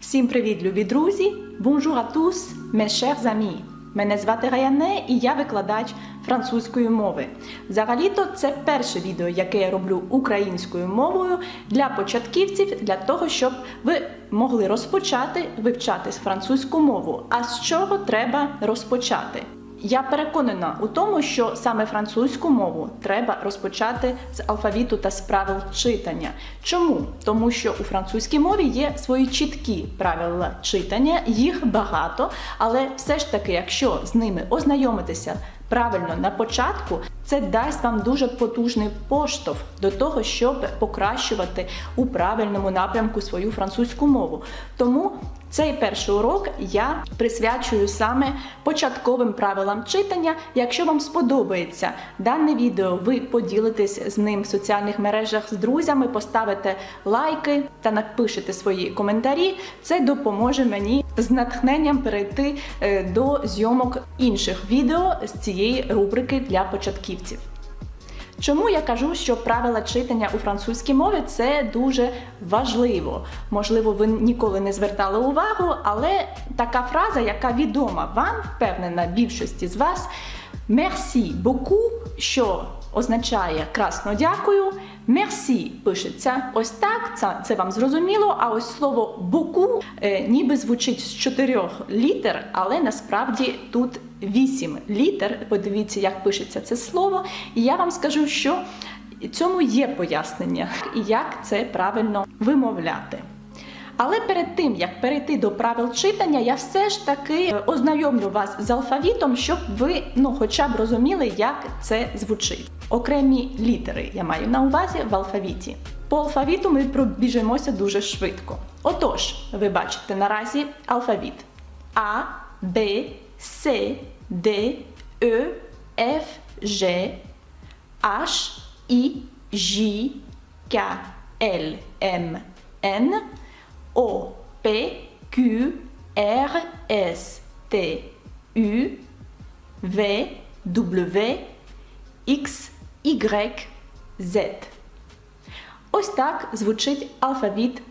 Всім привіт, любі друзі! Bonjour à tous, mes chers amis! Мене звати Раяне і я викладач французької мови. Взагалі-то це перше відео, яке я роблю українською мовою для початківців, для того, щоб ви могли розпочати вивчати французьку мову. А з чого треба розпочати? Я переконана у тому, що саме французьку мову треба розпочати з алфавіту та з правил читання. Чому? Тому що у французькій мові є свої чіткі правила читання, їх багато, але все ж таки, якщо з ними ознайомитися правильно на початку, це дасть вам дуже потужний поштовх до того, щоб покращувати у правильному напрямку свою французьку мову. Тому цей перший урок я присвячую саме початковим правилам читання. Якщо вам сподобається дане відео, ви поділитесь з ним в соціальних мережах з друзями, поставите лайки та напишете свої коментарі. Це допоможе мені з натхненням перейти е, до зйомок інших відео з цієї рубрики для початківців. Чому я кажу, що правила читання у французькій мові це дуже важливо? Можливо, ви ніколи не звертали увагу, але така фраза, яка відома вам, впевнена більшості з вас, merci beaucoup, що означає красно дякую. Merci пишеться ось так, це, це вам зрозуміло. А ось слово beaucoup е, ніби звучить з чотирьох літер, але насправді тут вісім літер. Подивіться, як пишеться це слово. І я вам скажу, що цьому є пояснення, як це правильно вимовляти. Але перед тим як перейти до правил читання, я все ж таки е, ознайомлю вас з алфавітом, щоб ви ну, хоча б розуміли, як це звучить. Окремі літери я маю на увазі в алфавіті. По алфавіту ми пробіжимося дуже швидко. Отож, ви бачите наразі алфавіт А, Б, С, Д, Е, Ф, Ж, H, I, J, K, L, M, N, O, P, Q, R, S, T, U, V, W, X, Y, Z. Ось так звучить алфавіт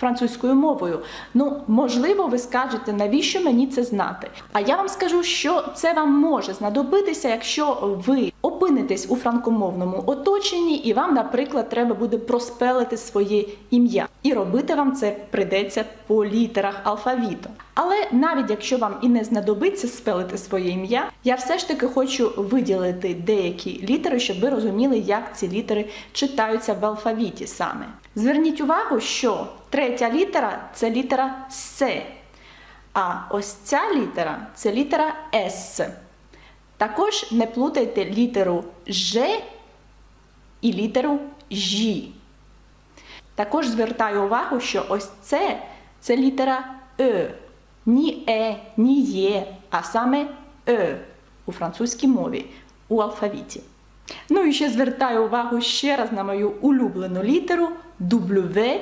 французькою мовою. Ну, можливо, ви скажете, навіщо мені це знати? А я вам скажу, що це вам може знадобитися, якщо ви опинитесь у франкомовному оточенні, і вам, наприклад, треба буде проспелити своє ім'я. І робити вам це прийдеться по літерах алфавіту. Але навіть якщо вам і не знадобиться спелити своє ім'я, я все ж таки хочу виділити деякі літери, щоб ви розуміли, як ці літери читаються в алфавіті саме. Зверніть увагу, що третя літера це літера С. А ось ця літера це літера С. Також не плутайте літеру Ж і літеру Ж. Також звертаю увагу, що ось це це літера Е. Ні Е, ні Є, а саме Е у французькій мові у алфавіті. Ну і ще звертаю увагу ще раз на мою улюблену літеру W.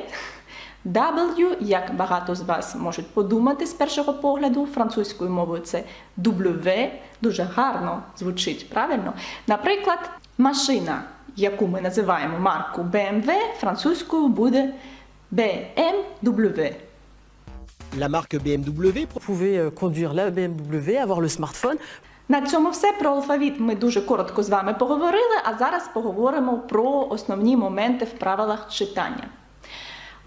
W, як багато з вас можуть подумати з першого погляду, французькою мовою це W, дуже гарно звучить, правильно? Наприклад, машина, яку ми називаємо марку BMW, французькою буде BMW. La marque BMW Vous pouvez euh, conduire la BMW, avoir le smartphone. На цьому все про алфавіт ми дуже коротко з вами поговорили, а зараз поговоримо про основні моменти в правилах читання.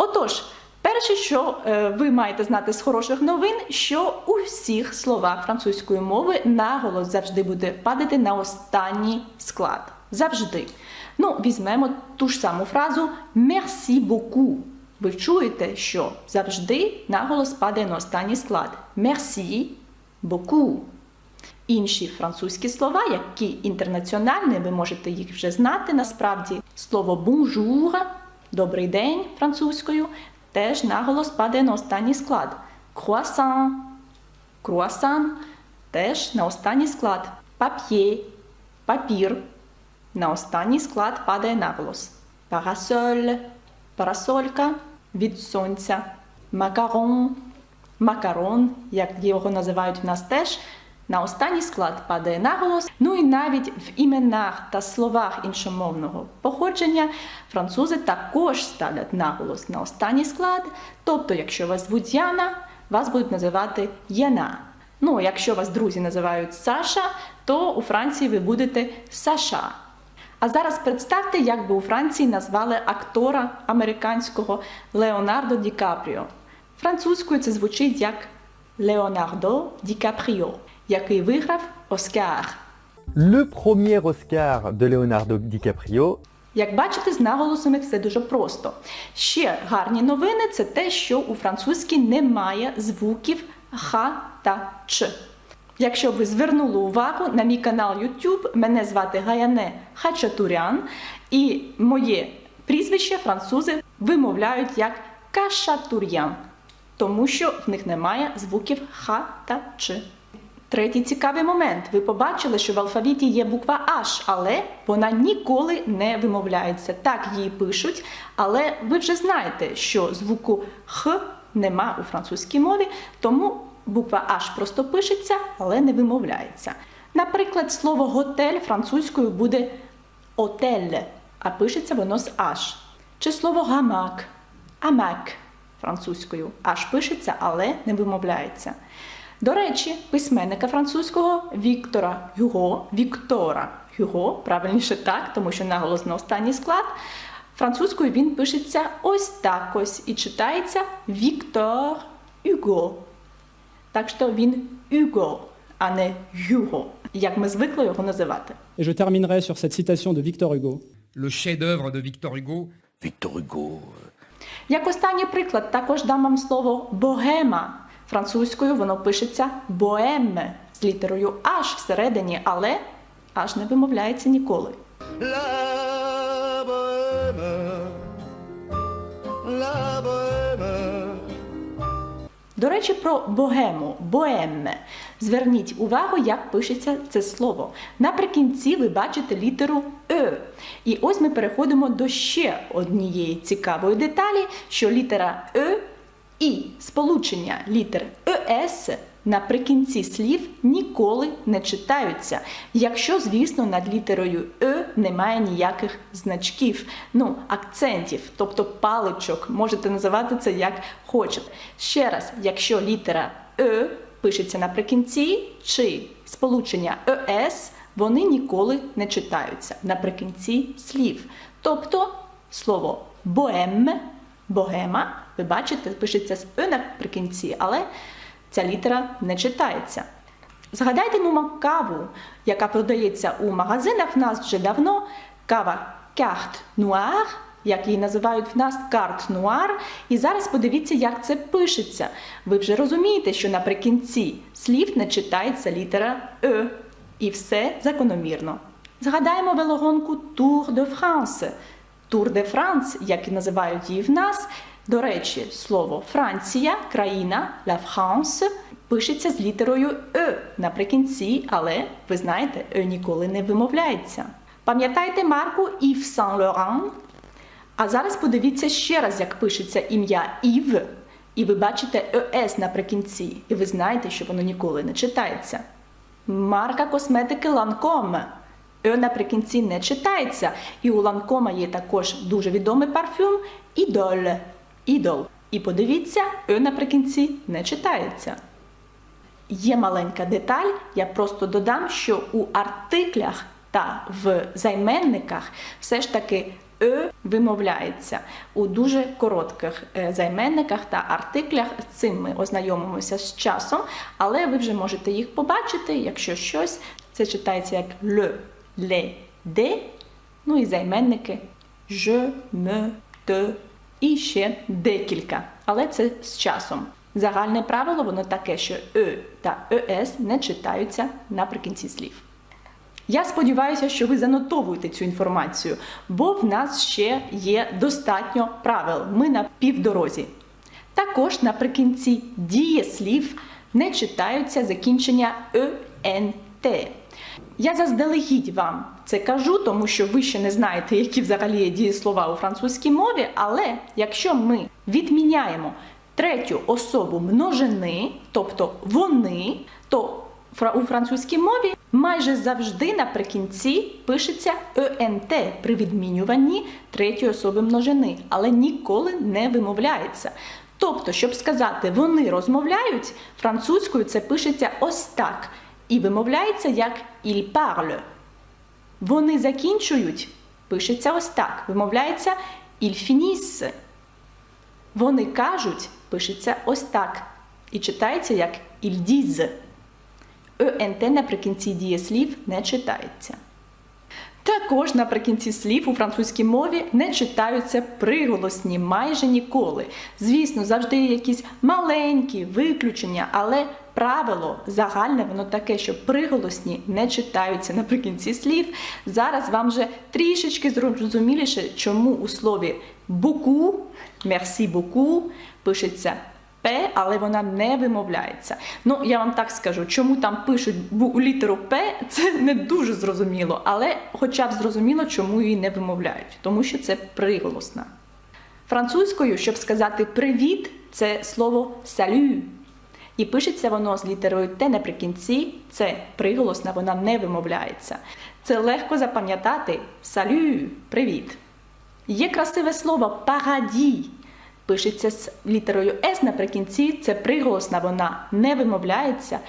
Отож, перше, що е, ви маєте знати з хороших новин, що у всіх словах французької мови наголос завжди буде падати на останній склад. Завжди. Ну, візьмемо ту ж саму фразу merci beaucoup. Ви чуєте, що завжди наголос падає на останній склад. Merci beaucoup. Інші французькі слова, які інтернаціональні, ви можете їх вже знати насправді. Слово bonjour, добрий день французькою, теж наголос падає на останній склад. Croissant, croissant теж на останній склад. Papier, папір. На останній склад падає наголос. Parasol, парасолька від сонця. Макарон, макарон, як його називають в нас теж, На останній склад падає наголос. Ну і навіть в іменах та словах іншомовного походження французи також ставлять наголос на останній склад. Тобто, якщо вас звуть Яна, вас будуть називати Яна. Ну, якщо вас друзі називають Саша, то у Франції ви будете Саша. А зараз представте, як би у Франції назвали актора американського Леонардо Ді Капріо. Французькою це звучить як Леонардо Ді Капріо, який виграв Оскар. Le premier Oscar de Leonardo DiCaprio Як бачите, з наголосами все дуже просто. Ще гарні новини це те, що у французькій немає звуків х та ч. Якщо ви звернули увагу на мій канал YouTube, мене звати Гаяне Хачатурян, і моє прізвище французи вимовляють як Кашатурян, тому що в них немає звуків х та ч. Третій цікавий момент. Ви побачили, що в алфавіті є буква H, але вона ніколи не вимовляється. Так її пишуть, але ви вже знаєте, що звуку Х нема у французькій мові, тому буква H просто пишеться, але не вимовляється. Наприклад, слово готель французькою буде отель, а пишеться воно з H. Чи слово гамак, амак французькою. Аж пишеться, але не вимовляється. До речі, письменника французького Віктора Гюго, Віктора Гюго, правильніше так, тому що наголос на останній склад. Французькою він пишеться ось так ось і читається Віктор Юго. Так що він Юго, а не Гюго, як ми звикли його називати. Et je terminerai sur cette citation de Victor Hugo. le chef-d'œuvre de Victor Hugo. Victor Hugo. Як останній приклад, також дам вам слово богема. Французькою воно пишеться боеме з літерою H всередині, але аж не вимовляється ніколи. La bohème, la bohème. До речі, про богему, боемме. Зверніть увагу, як пишеться це слово. Наприкінці ви бачите літеру Е. І ось ми переходимо до ще однієї цікавої деталі, що літера Е і сполучення літер ЕС наприкінці слів ніколи не читаються, якщо, звісно, над літерою Е немає ніяких значків, ну, акцентів, тобто паличок, можете називати це як хочете. Ще раз, якщо літера Е пишеться наприкінці, чи сполучення ЕС, вони ніколи не читаються наприкінці слів. Тобто слово боем, богема, ви бачите, пишеться з Е наприкінці, але ця літера не читається. Згадайте ну, каву, яка продається у магазинах в нас вже давно. Кава Carte Noire, як її називають в нас Carte Noire. І зараз подивіться, як це пишеться. Ви вже розумієте, що наприкінці слів не читається літера Е. І все закономірно. Згадаємо велогонку Tour de France. Tour de France, як і називають її в нас. До речі, слово Франція, країна, La France, пишеться з літерою Е наприкінці, але ви знаєте, Е ніколи не вимовляється. Пам'ятаєте марку Saint Laurent? А зараз подивіться ще раз, як пишеться ім'я Ів, і ви бачите ЕС наприкінці, і ви знаєте, що воно ніколи не читається. Марка косметики Lancome. Е наприкінці не читається. І у Ланкома є також дуже відомий парфюм Ідоль. Ідол. І подивіться, Е наприкінці не читається. Є маленька деталь, я просто додам, що у артиклях та в займенниках все ж таки Е вимовляється у дуже коротких е, займенниках та артиклях. З цим ми ознайомимося з часом, але ви вже можете їх побачити, якщо щось. Це читається як le, le, de, ну і займенники je, me, te і ще декілька. Але це з часом. Загальне правило воно таке, що Е та ЕС не читаються наприкінці слів. Я сподіваюся, що ви занотовуєте цю інформацію, бо в нас ще є достатньо правил. Ми на півдорозі. Також наприкінці дієслів не читаються закінчення ЕНТ. Я заздалегідь вам це кажу, тому що ви ще не знаєте, які взагалі є дієслова у французькій мові. Але якщо ми відміняємо третю особу множини, тобто вони, то у французькій мові майже завжди наприкінці пишеться ент при відмінюванні третьої особи множини, але ніколи не вимовляється. Тобто, щоб сказати вони розмовляють, французькою це пишеться ось так і вимовляється як il parle. Вони закінчують, пишеться ось так, вимовляється finisse. Вони кажуть, пишеться ось так і читається як disent. ЕНТ наприкінці дієслів не читається. Також наприкінці слів у французькій мові не читаються приголосні майже ніколи. Звісно, завжди є якісь маленькі виключення, але правило загальне воно таке, що приголосні не читаються наприкінці слів. Зараз вам вже трішечки зрозуміліше, чому у слові beaucoup, merci beaucoup пишеться П, але вона не вимовляється. Ну, я вам так скажу, чому там пишуть літеру П, це не дуже зрозуміло, але хоча б зрозуміло, чому її не вимовляють, тому що це приголосна. Французькою, щоб сказати привіт, це слово салю. І пишеться воно з літерою Т наприкінці, це приголосна, вона не вимовляється. Це легко запам'ятати салю, привіт. Є красиве слово параді. Пишеться з літерою С наприкінці, це приголосна, вона не вимовляється.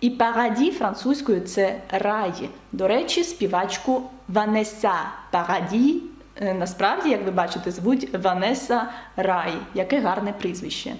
І параді французькою це рай. До речі, співачку Ванеса Параді. е, Насправді, як ви бачите, звуть Ванеса Рай. Яке гарне прізвище.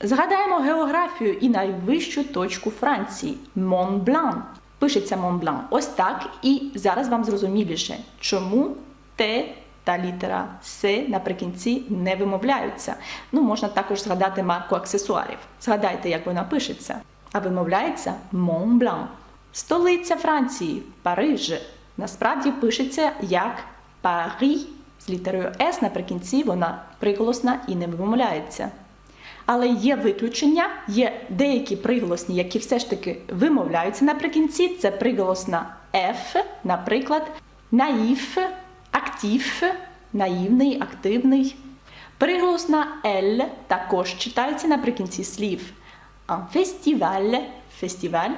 Згадаємо географію і найвищу точку Франції Монблан. Пишеться Монблан ось так, і зараз вам зрозуміліше, чому Т та літера С наприкінці не вимовляються. Ну, можна також згадати марку аксесуарів. Згадайте, як вона пишеться. А вимовляється Монблан. Столиця Франції Париж. Насправді пишеться як Парі. З літерою С наприкінці вона приголосна і не вимовляється. Але є виключення, є деякі приголосні, які все ж таки вимовляються наприкінці. Це приголосна F, наприклад, наїв, актив, наївний, активний. Приголосна L також читається наприкінці слів. Festival, фестиваль,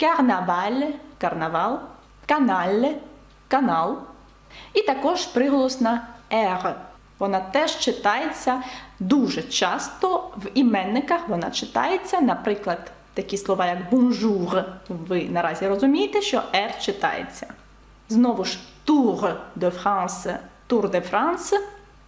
карнаваль, карнавал, канал, канал. І також приголосна R. Вона теж читається дуже часто в іменниках. Вона читається, наприклад, такі слова, як бонжур. Ви наразі розумієте, що «р» читається. Знову ж тур de France, Tour de France,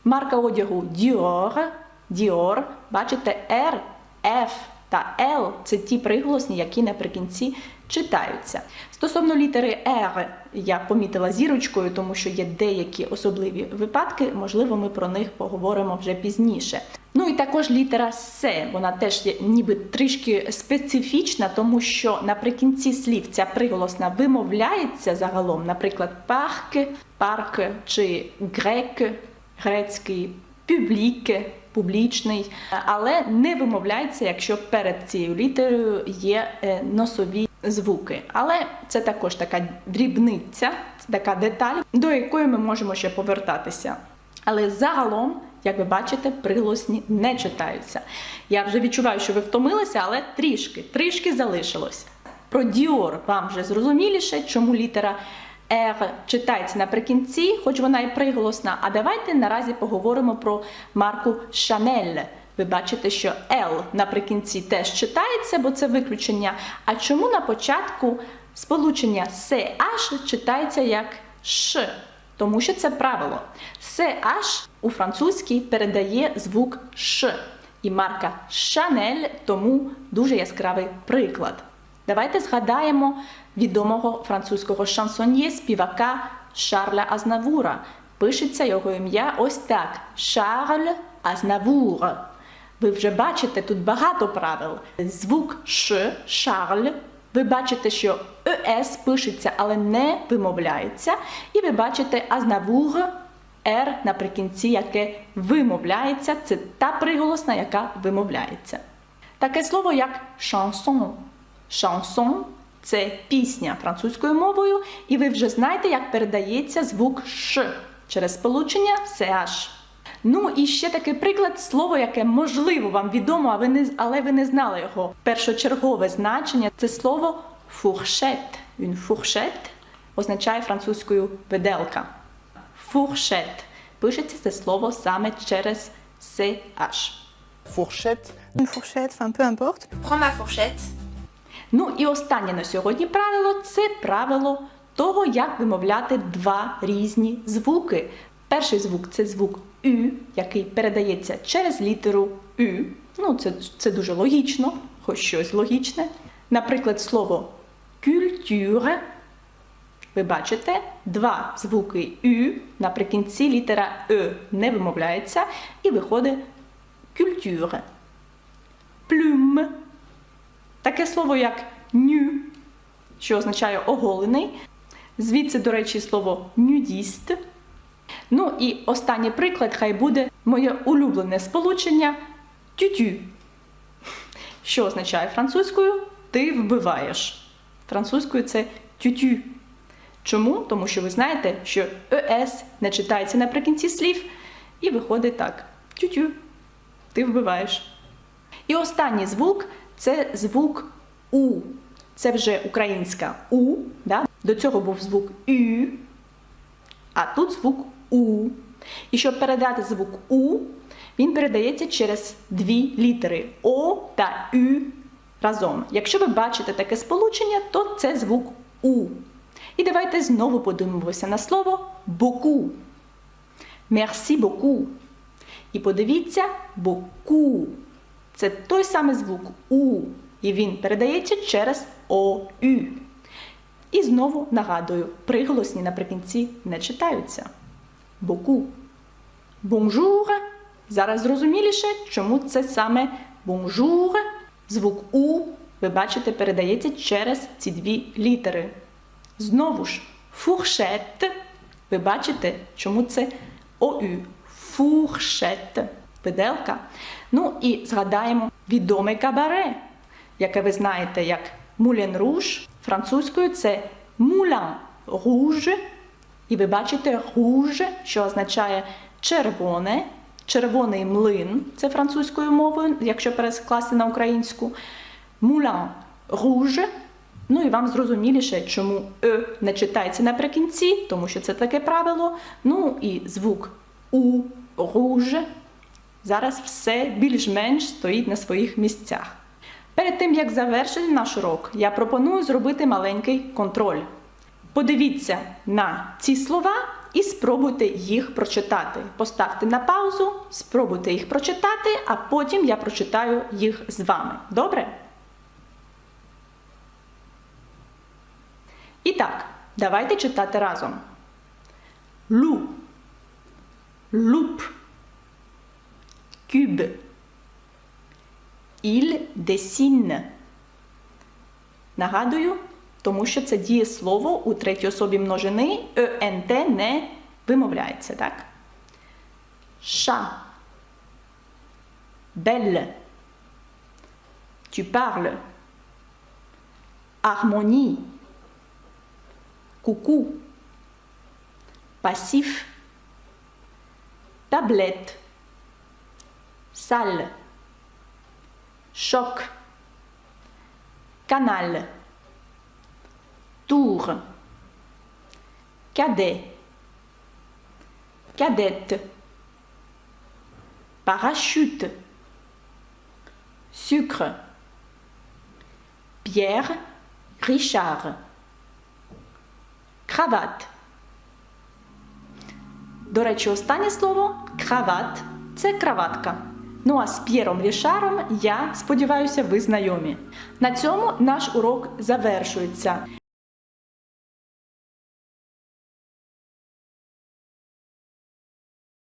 марка одягу Dior, Dior. Бачите, «р», F та L це ті приголосні, які наприкінці читаються. Стосовно літери R я помітила зірочкою, тому що є деякі особливі випадки, можливо, ми про них поговоримо вже пізніше. Ну і також літера С, вона теж є ніби трішки специфічна, тому що наприкінці слів ця приголосна вимовляється загалом, наприклад, парк, парк чи грек, грецький, публік, публічний, але не вимовляється, якщо перед цією літерою є е, носові звуки. Але це також така дрібниця, це така деталь, до якої ми можемо ще повертатися. Але загалом, як ви бачите, приголосні не читаються. Я вже відчуваю, що ви втомилися, але трішки, трішки залишилось. Про Діор вам вже зрозуміліше, чому літера R читається наприкінці, хоч вона і приголосна. А давайте наразі поговоримо про марку Chanel. Ви бачите, що L наприкінці теж читається, бо це виключення. А чому на початку сполучення CH читається як Ш? Тому що це правило. CH у французькій передає звук Ш. І марка Chanel тому дуже яскравий приклад. Давайте згадаємо відомого французького шансоньє співака Шарля Азнавура. Пишеться його ім'я ось так: Шарль Азнавур. Ви вже бачите тут багато правил. Звук Ш, Шарль. Ви бачите, що ЕС пишеться, але не вимовляється. І ви бачите Азнавур, Р наприкінці, яке вимовляється. Це та приголосна, яка вимовляється. Таке слово як шансон. Шансон це пісня французькою мовою, і ви вже знаєте, як передається звук Ш через сполучення CH. Ну і ще такий приклад слово, яке можливо вам відомо, а ви не, але ви не знали його. Першочергове значення це слово Fourchette. Une fourchette означає французькою виделка. Fourchette. Пишеться це слово саме через CH. Fourchette. Une fourchette, enfin peu importe. Prends ma fourchette. Ну і останнє на сьогодні правило це правило того, як вимовляти два різні звуки. Перший звук це звук Ю, який передається через літеру Ю. Ну, це, це дуже логічно, хоч щось логічне. Наприклад, слово культура. Ви бачите, два звуки Ю, наприкінці літера Е не вимовляється, і виходить культура. Плюм. Таке слово як ню, що означає оголений. Звідси, до речі, слово нюдіст. Ну і останній приклад хай буде моє улюблене сполучення тютю, що означає французькою ти вбиваєш. Французькою це тютю. Чому? Тому що ви знаєте, що ес не читається наприкінці слів, і виходить так: тютю, ти вбиваєш. І останній звук це звук У. Це вже українська У. Да? До цього був звук Ю, а тут звук У. І щоб передати звук У, він передається через дві літери О та Ю разом. Якщо ви бачите таке сполучення, то це звук У. І давайте знову подивимося на слово боку. Merci beaucoup. І подивіться боку. Це той самий звук У, і він передається через ОУ. І знову нагадую, приголосні наприкінці не читаються. Боку. Бонжур. Зараз зрозуміліше, чому це саме бонжур. Звук У, ви бачите, передається через ці дві літери. Знову ж, фуршет. Ви бачите, чому це ОУ. Фуршет. Виделка. Ну і згадаємо відоме кабаре, яке ви знаєте як Мулен Руж. Французькою це Мулан Руж. І ви бачите руж, що означає червоне, червоний млин, це французькою мовою, якщо перекласти на українську. Мулан руж. Ну і вам зрозуміліше, чому е не читається наприкінці, тому що це таке правило. Ну і звук у руж. Зараз все більш-менш стоїть на своїх місцях. Перед тим як завершити наш урок, я пропоную зробити маленький контроль. Подивіться на ці слова і спробуйте їх прочитати. Поставте на паузу, спробуйте їх прочитати, а потім я прочитаю їх з вами. Добре? І так, давайте читати разом. Лу. Луп. Cube. Il dessine. Нагадую, тому що це дієслово у третій особі множини ЕНТ не вимовляється, так? Chat. Belle. Tu parles. Harmonie. Coucou. Passif. Tablette. Salle. Choc. Canal. Tour. Cadet. Cadette. Parachute. Sucre. Pierre. Richard. Cravate. До речі, останнє слово крават це краватка. Ну а з П'єром Рішаром я сподіваюся, ви знайомі. На цьому наш урок завершується.